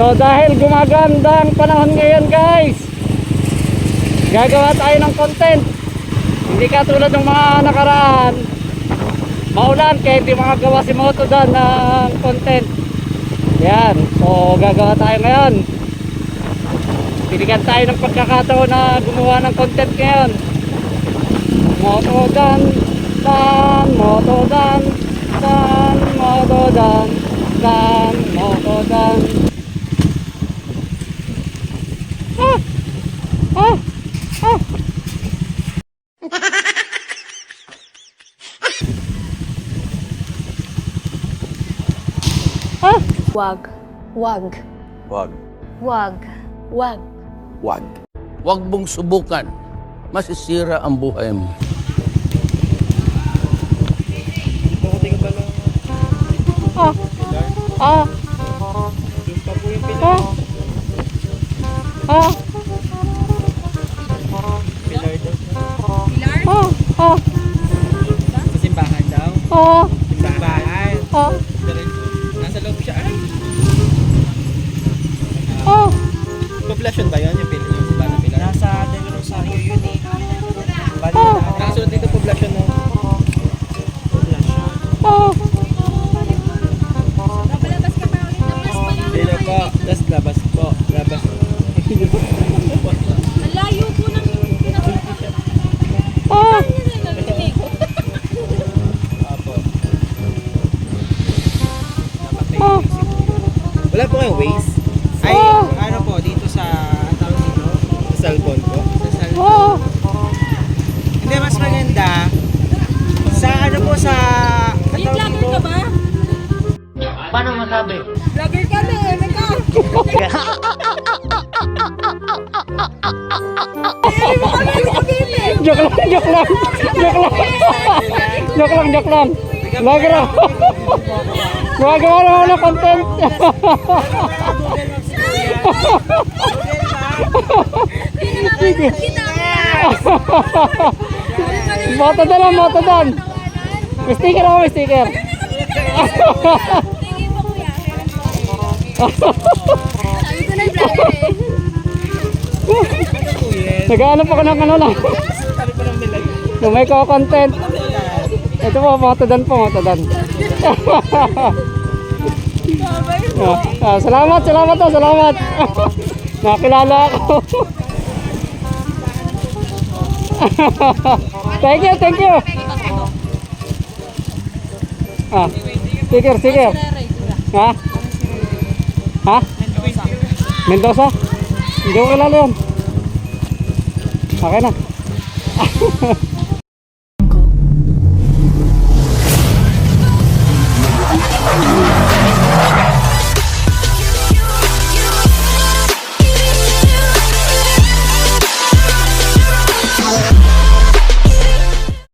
So dahil gumaganda ang panahon ngayon guys, gagawa tayo ng content. Hindi katulad ng mga nakaraan, maulan kaya hindi makagawa si Moto Dan ng content. Yan, so gagawa tayo ngayon. Binigyan tayo ng pagkakataon na gumawa ng content ngayon. Moto Dan, Dan, Moto Dan, Dan, Moto Dan, Dan, Moto Dan. Ah! Ah! Ah! Ah! Wag. Wag. Wag. Wag. Wag. Wag. Huwag mong subukan. Masisira ang buhay mo. Ah! Ah! Ah! Ah! Simbahan daw. Ah! Simbahan. Ah! Nasa loob siya. Ah, Ah! poblasyon ba yun? Yung, pil- yung simbahan ng Pilar? Nasa Del Rosario yun eh. Bali, Ah. Nakasunod dito poblasyon no? Poblasyon. Ah! Dito po. Tapos labas po. Labas. Ah! Wala po kayong Waze? Ay, Ah. ano po, dito sa, ang tawag dito? Sa cellphone po. Sa cellphone. Ah! Hindi, mas maganda. Sa ano po, sa... Ang tawag dito? ba? Paano masabi? Vlogger ka na, eh, ka. Joke lang, joke lang. Joke lang. Joke lang, joke lang. Vlogger ako. Gumagawa naman ng content. Moto dan lang, moto dan. May sticker ako, may sticker. Sabi ko na yung vlogger eh. Naghahanap ako ng ano lang. Sabi lang nila. Kung may content. Ito po, moto dan po, moto dan. Ah, ah, salamat, salamat to, salamat. Nakilala ako. thank you, thank you. Ah, sticker, sticker. Ha? Ha? Mendoza? Hindi ko kilala yun. Okay na.